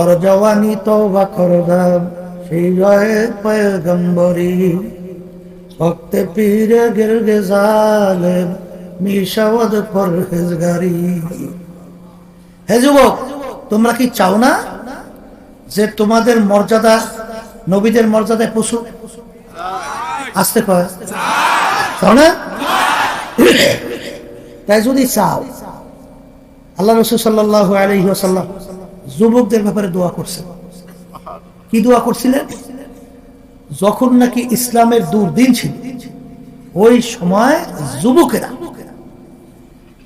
আর জওয়ানি তওবা করদাম সেই রয়ে পয়গম্বরি। ভক্তে পীরে গিরগে জালেম, মিশাওয়াদ পরহেজগারি। হে যুবক, তোমরা কি চাও না যে তোমাদের মর্যাদা, নবীদের মর্যাদায় পশু আসতে কয়। চাও না? তাই যদি চাও, আল্লাহ রসুল সাল্লাহ আলহিহাসাল্লাম যুবকদের ব্যাপারে দোয়া করছেন কি দোয়া করছিলেন যখন নাকি ইসলামের দুর্দিন ছিল, ওই সময় যুবকেরা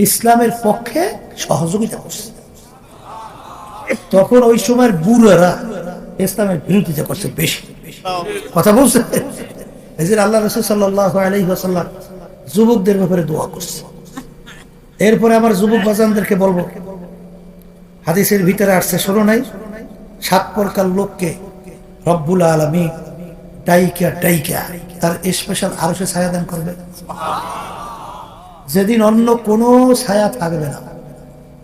ইসলামের পক্ষে সহযোগিতা করছে। তখন ওই সময়ের বুড়ারা ইসলামের বিরোধিতা করছে বেশি। কথা বলছে? আল্লাহ রসুল সাল্লাহ আলহিহাসাল্লাম যুবকদের ব্যাপারে দোয়া করছে। এরপরে আমার যুবক বাজানদেরকে বলব হাদিসের ভিতরে আসছে, শোনো নাই? সাত প্রকার লোককে রব্বুল আলমী ডাইকা ডাইকা। তার স্পেশাল আরও সে ছায়া দান করবে। যেদিন অন্য কোনো ছায়া থাকবে না।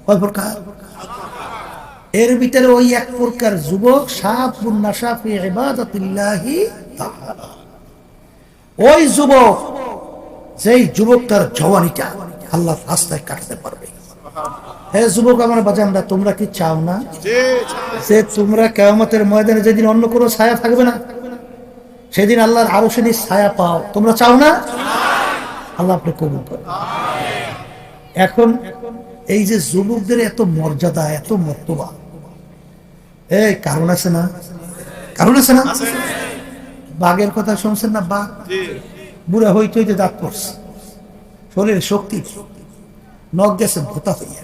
কয় প্রকার? এর ভিতরে ওই এক প্রকার যুবক ওই যুবক, যেই যুবক তার জওয়ানিটা আল্লাহ রাস্তায় কাটতে পারবে। হে যুবক আমার বাজানরা তোমরা কি চাও না? যে তোমরা কেয়ামতের ময়দানে যেদিন অন্য কোনো ছায়া থাকবে না সেদিন আল্লাহর আরও সেদিন ছায়া পাও। তোমরা চাও না? আল্লাহ আপনি কবুল করেন। এখন এই যে যুবকদের এত মর্যাদা এত মর্তবা এই কারণ আছে না? কারণ আছে না? বাঘের কথা শুনছেন না? বাঘ? বুড়া হইতে হইতে দাঁত পড়ছে। শরীরে শক্তি। নখ গেছে ভোতা হইয়া।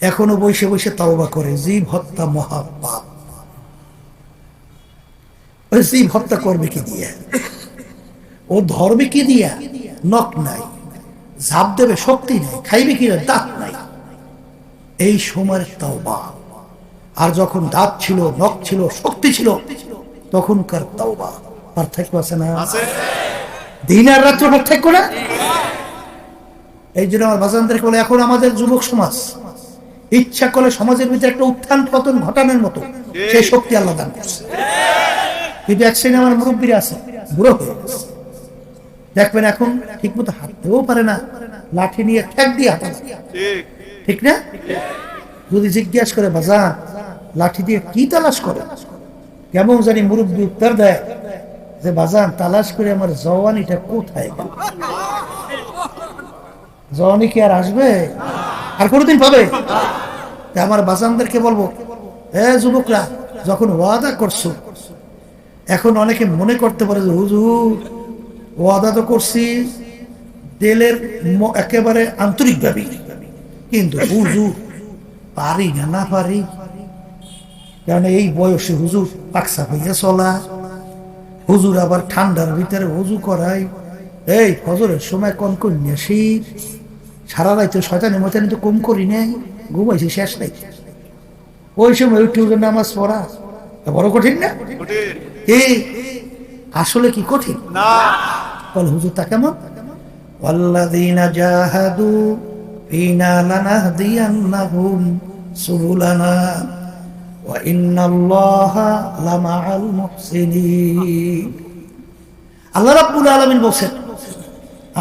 এখনও বসে বসে তাওবা করে জীব হত্যা মহা পাপ ওই জীব হত্যা করবে কি দিয়া? ও ধরবে কি দিয়া? নখ নাই ঝাপ দেবে শক্তি নাই খাইবে কি দাঁত নাই। এই সময়ের তাওবা। আর যখন দাঁত ছিল নখ ছিল শক্তি ছিল তখনকার তাওবা। পার্থক্য আছে না? দিন আর রাত্র পার্থক্য না? এই জন্য আমার বাজানদেরকে বলে এখন আমাদের যুবক সমাজ ইচ্ছা করলে সমাজের ভিতরে একটা উত্থান পতন ঘটানোর মতো সেই শক্তি আল্লাহ দান করছে। কিন্তু এক শ্রেণি আমার মুরব্বীরা আছে বুড়ো হয়ে দেখবেন এখন ঠিক মতো হাঁটতেও পারে না লাঠি নিয়ে ঠেক দিয়ে হাঁটা ঠিক। না? যদি জিজ্ঞাসা করে বাজান লাঠি দিয়ে কি তালাশ করে? কেমন জানি মুরব্বী উত্তর দেয় যে বাজান তালাশ করে আমার জওয়ানিটা কোথায় গেল? জওয়ানি কি আর আসবে? আর কোনোদিন পাবে? আমার বাজানদেরকে বলব, এ যুবকরা, যখন ওয়াদা করছ, এখন অনেকে মনে করতে পারে যে, হুজুর, ওয়াদা তো করছি তেলের একেবারে আন্তরিক ভাবে কিন্তু হুজুর, পারি না না পারি। কারণ এই বয়সে হুজুর পাকসা হইয়া চলা, হুজুর আবার ঠান্ডার ভিতরে হুজু করাই এই ফজরের সময় কন শীত সারা রাইতে শয়তানি মতানি তো কম করি নাই ঘুমাইছি শেষ নাই ওই সময় উঠে উঠে নামাজ পড়া বড় কঠিন না এই আসলে কি কঠিন বল হুজুর তা কেমন والذين جاهدوا فينا لنهدينهم سبلنا وإن الله لمع المحسنين আল্লাহ রাব্বুল আলামিন বলছেন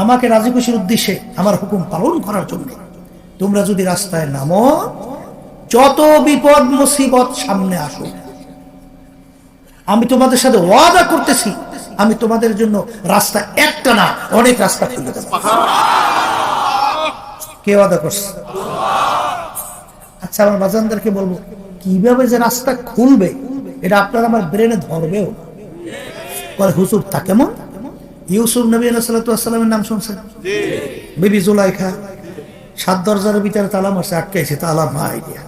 আমাকে রাজি খুশির উদ্দেশ্যে আমার হুকুম পালন করার জন্য। তোমরা যদি রাস্তায় নামো, যত বিপদ মুসিবত সামনে আসুক, আমি তোমাদের সাথে ওয়াদা করতেছি, আমি তোমাদের জন্য রাস্তা একটা না, অনেক রাস্তা খুলে দেব। কে ওয়াদা করছে? আচ্ছা আমার বাজানদেরকে বলব, কীভাবে যে রাস্তা খুলবে, এটা আপনার আমার ব্রেনে ধরবেও হুজুর, তা কেমন? ইউসুফ নবী সাল্লামের নাম শুনছেন? বিবি জুলাইখা সাত দরজার ভিতরে তালা মারছে আটকাইছে তালা দিয়া।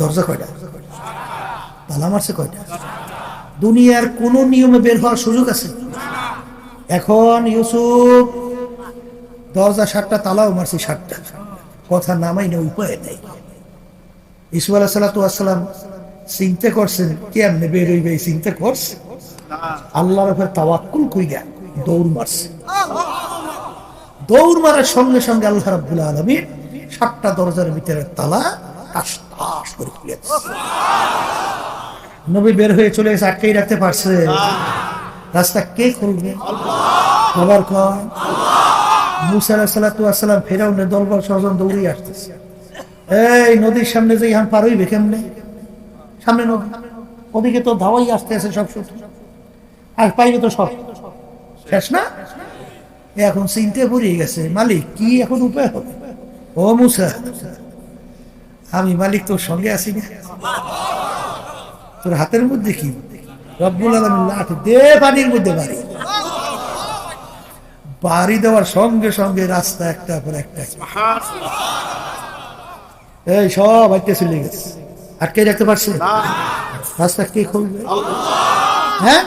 দরজা কয়টা? তালা মারছে কয়টা? দুনিয়ার কোন নিয়মে বের হওয়ার সুযোগ আছে? এখন ইউসুফ দরজা সাতটা তালাও মারছি সাতটা। কথা নামাই না উপায় নেই। ইসু আলাহ সাল্লাম চিন্তা করছেন কেমনে বের হইবে চিন্তা করছে? আল্লাহর উপর তাওয়াক্কুল কইরা দৌড় মারছে। দৌড় মারার সঙ্গে সঙ্গে আল্লাহ রাব্বুল আলামিন সাতটা দরজার ভিতরে তালা টাস টাস করে খুলে নবী বের হয়ে চলে গেছে, আটকেই রাখতে পারছে। রাস্তা কে খুলবে? আবার কয় মুসা সালাতাম ফেরাউনের দলবল সহজন দৌড়িয়ে আসতেছে। এই নদীর সামনে যে ইহান পার হইবে কেমনে? সামনে নদী। ওদিকে তো ধাওয়াই আসতে আছে সব শুধু আর পাইবে তো সব। শেষ না? এখন চিনতে পড়িয়ে গেছে মালিক কি এখন উপায় হবে? ও মুসা আমি মালিক তোর সঙ্গে আছি না। তোর হাতের মধ্যে কি? রব্বুল লাঠি দে পানির মধ্যে বাড়ি। বাড়ি দেওয়ার সঙ্গে সঙ্গে রাস্তা একটা পর একটা। এই সব আটকে চলে গেছে। আটকে রাখতে পারছে? রাস্তা কে খুলবে? হ্যাঁ?